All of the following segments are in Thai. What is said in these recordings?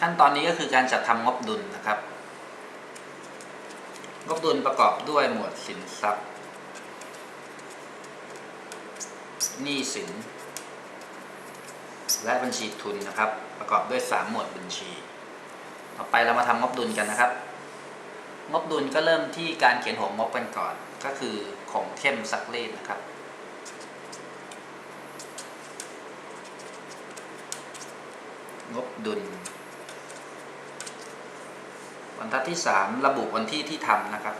ขั้นตอนนี้ก็คือการจัดทำงบดุลนะครับ งบดุลประกอบด้วยหมวดสินทรัพย์หนี้สิน และบัญชีทุนนะครับ ประกอบด้วย 3 หมวดบัญชี ต่อไปเรามาทำงบดุลกันนะครับ งบดุลก็เริ่มที่การเขียนหัวงบกันก่อน ก็คือของเข้มซักรีดนะครับงบดุล รรทัดที่ 3 ระบุวันที่ที่ทำนะครับ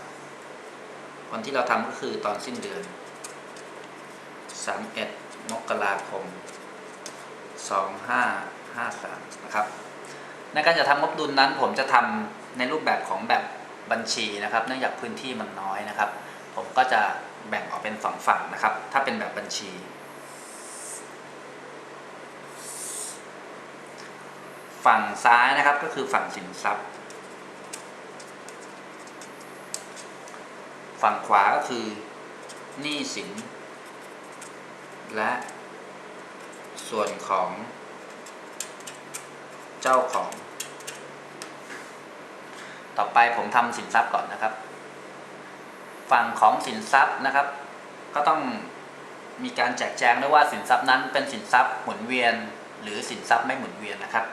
วันที่เราทำก็คือตอนสิ้นเดือน 31 มกราคม 2553 นะครับ ในการจะทำงบดุลนั้น ผมจะทำในรูปแบบของแบบบัญชีนะครับ เนื่องจากพื้นที่มันน้อยนะครับ ผมก็จะแบ่งออกเป็นสองฝั่งนะครับ ถ้าเป็นแบบบัญชี ฝั่งซ้ายนะครับก็คือฝั่งสินทรัพย์ ฝั่งขวาก็คือหนี้สิน และส่วนของเจ้าของ ต่อไปผมทำสินทรัพย์ก่อนนะครับ ฝั่งของสินทรัพย์นะครับ ก็ต้องมีการแจกแจงด้วยว่าสินทรัพย์นั้นเป็นสินทรัพย์หมุนเวียน หรือสินทรัพย์ไม่หมุนเวียนนะครับ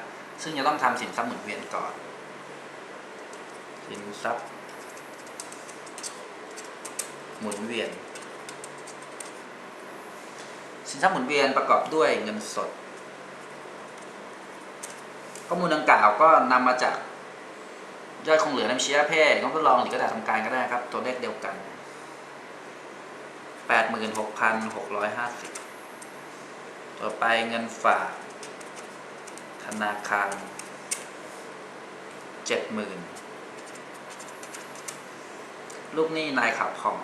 ซึ่งจะต้องทำสินทรัพย์หมุนเวียนก่อน สินทรัพย์ หมุนเวียน สินทรัพย์หมุนเวียนประกอบด้วยเงินสด ข้อมูลดังกล่าวก็นำมาจากยอดคงเหลือน้ำเชื้อเพศงทดลองหรือกระดาษทำการก็ได้ครับ ตัวเลขเดียวกัน 86,650 ต่อไปเงินฝาก ธนาคาร 70,000 ลูกหนี้นายขับผ่อง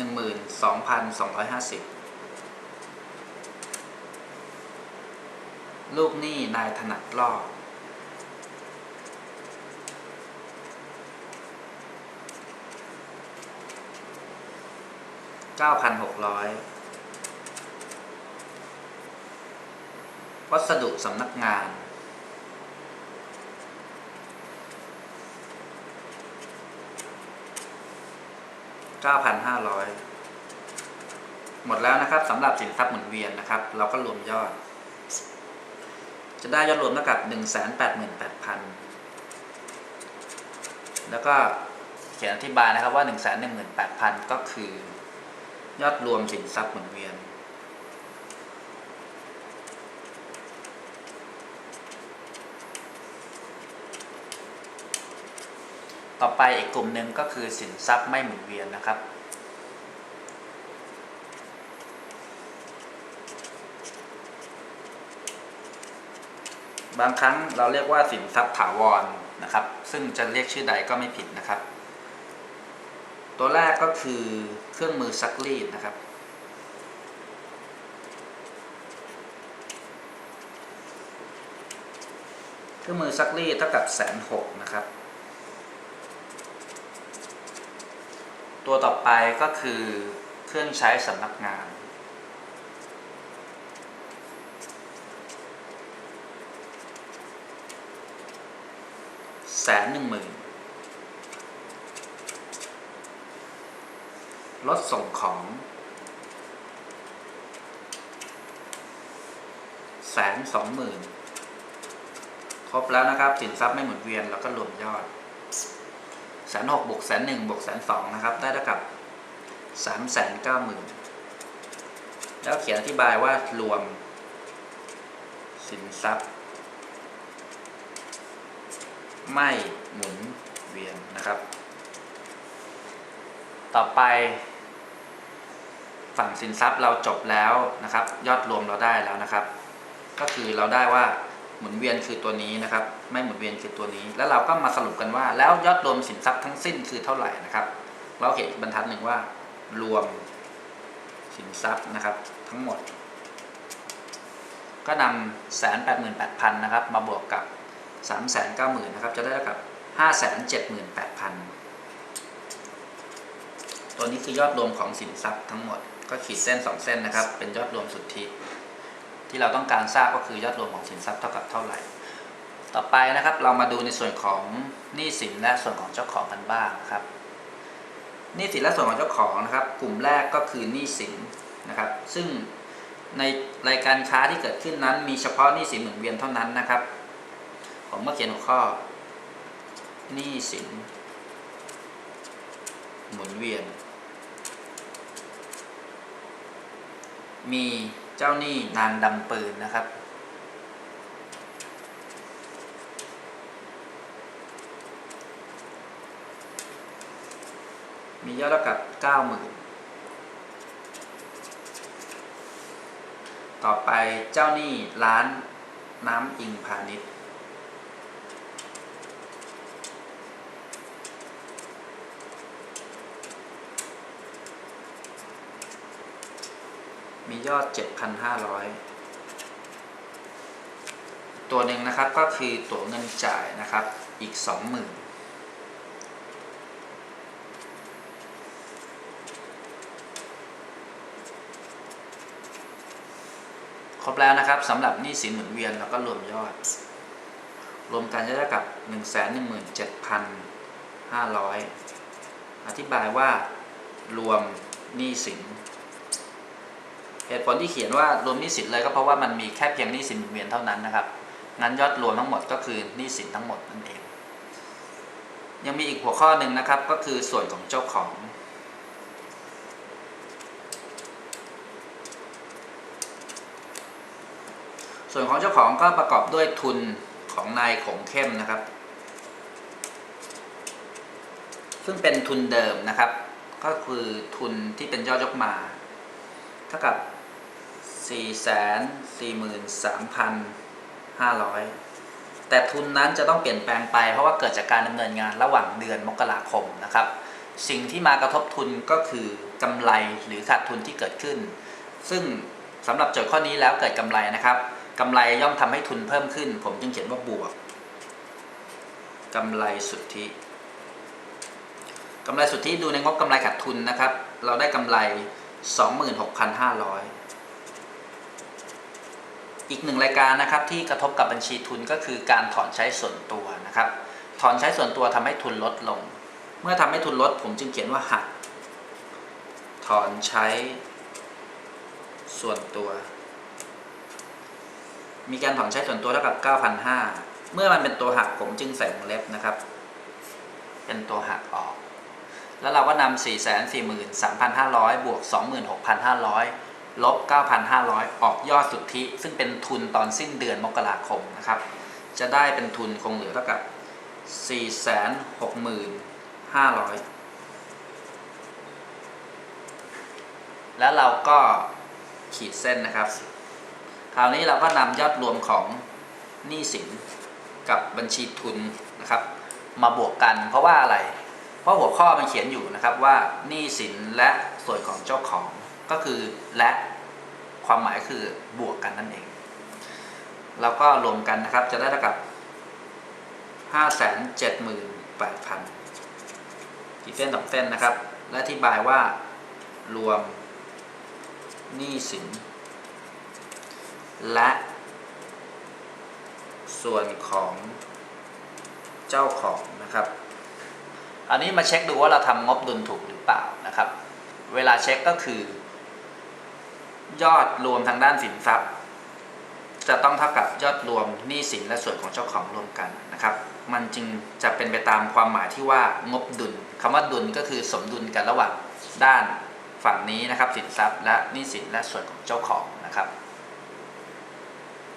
หนึ่งหมื่นสองพันสองร้อยห้าสิบลูกหนี้นายถนัดล่อเก้าพันหกร้อยวัสดุสำนักงาน 9,500 หมดแล้วนะครับสำหรับสินทรัพย์หมุนเวียนนะครับ เราก็รวมยอด จะได้ยอดรวมเท่ากับ 188,000 แล้วก็เขียนอธิบายนะครับว่า 118,000 ก็คือยอดรวมสินทรัพย์หมุนเวียน ต่อไปอีกกลุ่มหนึ่งก็คือสินทรัพย์ไม่หมุนเวียนนะครับ บางครั้งเราเรียกว่าสินทรัพย์ถาวรนะครับ ซึ่งจะเรียกชื่อใดก็ไม่ผิดนะครับ ตัวแรกก็คือเครื่องมือซักรีดนะครับเครื่องมือซักรีดเท่ากับแสนหกนะครับ ตัวต่อไปก็คือเครื่องใช้สำนักงาน แสนหนึ่งหมื่นรถส่งของแสนสองหมื่นครบแล้วนะครับสินทรัพย์ไม่หมุนเวียนแล้วก็รวมยอด แสนหกบวกแสนหนึ่งบวกแสนสองนะครับ ได้เท่ากับสามแสนเก้าหมื่นแล้วเขียนอธิบายว่ารวม สินทรัพย์ ไม่หมุนเวียนนะครับ ต่อไป ฝั่งสินทรัพย์เราจบแล้วนะครับ ยอดรวมเราได้แล้วนะครับ ก็คือเราได้ว่า หมุนเวียนคือตัวนี้นะครับ ไม่หมุนเวียนคือตัวนี้ แล้วเราก็มาสรุปกันว่า แล้วยอดรวมสินทรัพย์ทั้งสิ้นคือเท่าไหร่นะครับ เราเขียนบรรทัดหนึ่งว่า รวมสินทรัพย์นะครับ ทั้งหมด ก็นำแสนแปดหมื่นแปดพันนะครับ มาบวกกับสามแสนเก้าหมื่นนะครับ จะได้เท่ากับห้าแสนเจ็ดหมื่นแปดพันตตัวนี้คือยอดรวมของสินทรัพย์ทั้งหมด ก็ขีดเส้นสองเส้นนะครับ เป็นยอดรวมสุทธิ ที่เราต้องการทราบก็คือยอดรวมของสินทรัพย์เท่ากับเท่าไหร่ ต่อไปนะครับเรามาดูในส่วนของหนี้สินและส่วนของเจ้าของกันบ้างครับหนี้สินและส่วนของเจ้าของนะครับ กลุ่มแรกก็คือหนี้สินนะครับ ซึ่งในรายการค้าที่เกิดขึ้นนั้น มีเฉพาะหนี้สินหมุนเวียนเท่านั้นนะครับ ผมก็เขียนหัวข้อหนี้สิน หมุนเวียน มี เจ้าหนี้นางดำปืนนะครับ มียอดเท่ากับ90,000ต่อไปเจ้าหนี้ร้านน้ำอิงพาณิชย์ มียอด 7,500 ตัวหนึ่งนะครับก็คือตัวเงินจ่ายนะครับอีก 20,000ครบแล้วนะครับสำหรับหนี้สินหมุนเวียนแล้วก็รวมยอด รวมกันจะได้กับ 1 1 7 5 0 0 อธิบายว่ารวมหนี้สิน เหตุผลที่เขียนว่ารวมหนี้สินเลยก็เพราะว่ามันมีแค่เพียงหนี้สินหมุนเวียนเท่านั้นนะครับงั้นยอดรวมทั้งหมดก็คือหนี้สินทั้งหมดนั่นเอง ยังมีอีกหัวข้อหนึ่งนะครับก็คือส่วนของเจ้าของส่วนของเจ้าของก็ประกอบด้วยทุนของนายขงเข้มนะครับ ซึ่งเป็นทุนเดิมนะครับ ก็คือทุนที่เป็นยอดยกมา เท่ากับ 443,500แต่ทุนนั้นจะต้องเปลี่ยนแปลงไปเพราะว่าเกิดจากการดำเนินงานระหว่างเดือนมกราคมนะครับ สิ่งที่มากระทบทุนก็คือกำไรหรือขาดทุนที่เกิดขึ้น ซึ่งสำหรับโจทย์ข้อนี้แล้วเกิดกำไรนะครับกำไรย่อมทำให้ทุนเพิ่มขึ้น ผมจึงเขียนว่าบวกกำไรสุทธิกำไรสุทธิดูในงบกำไรขาดทุนนะครับ เราได้กำไร 26,500 อีกหนึ่งรายการนะครับที่กระทบกับบัญชีทุนก็คือการถอนใช้ส่วนตัวนะครับ ถอนใช้ส่วนตัวทำให้ทุนลดลง เมื่อทำให้ทุนลดผมจึงเขียนว่าหัก ถอนใช้ส่วนตัว มีการถอนใช้ส่วนตัวเท่ากับ 9,500 เมื่อมันเป็นตัวหักผมจึงใส่วงเล็บนะครับ เป็นตัวหักออก แล้วเราก็นำ443,500 บวก 26,500 ลบ 9,500 ออกยอดสุทธิ ซึ่งเป็นทุนตอนสิ้นเดือนมกราคมนะครับ จะได้เป็นทุนคงเหลือเท่ากับ 465,500 แล้วเราก็ขีดเส้นนะครับ คราวนี้เราก็นำยอดรวมของหนี้สินกับบัญชีทุนนะครับ มาบวกกันเพราะว่าอะไร เพราะหัวข้อมันเขียนอยู่นะครับว่าหนี้สินและส่วนของเจ้าของก็คือและ ความหมายคือบวกกันนั่นเอง แล้วก็รวมกันนะครับจะได้เท่ากับ 578,000กี่เส้นสองเส้นนะครับ และอธิบายว่ารวมหนี้สิน และ ส่วนของเจ้าของนะครับ อันนี้มาเช็คดูว่าเราทำงบดุลถูกหรือเปล่านะครับ เวลาเช็คก็คือ ยอดรวมทางด้านสินทรัพย์ จะต้องเท่ากับยอดรวมหนี้สินและส่วนของเจ้าของรวมกันนะครับ มันจึงจะเป็นไปตามความหมายที่ว่างบดุลคำว่าดุลก็คือสมดุลกันระหว่างด้านฝั่งนี้นะครับสินทรัพย์และหนี้สินและส่วนของเจ้าของนะครับ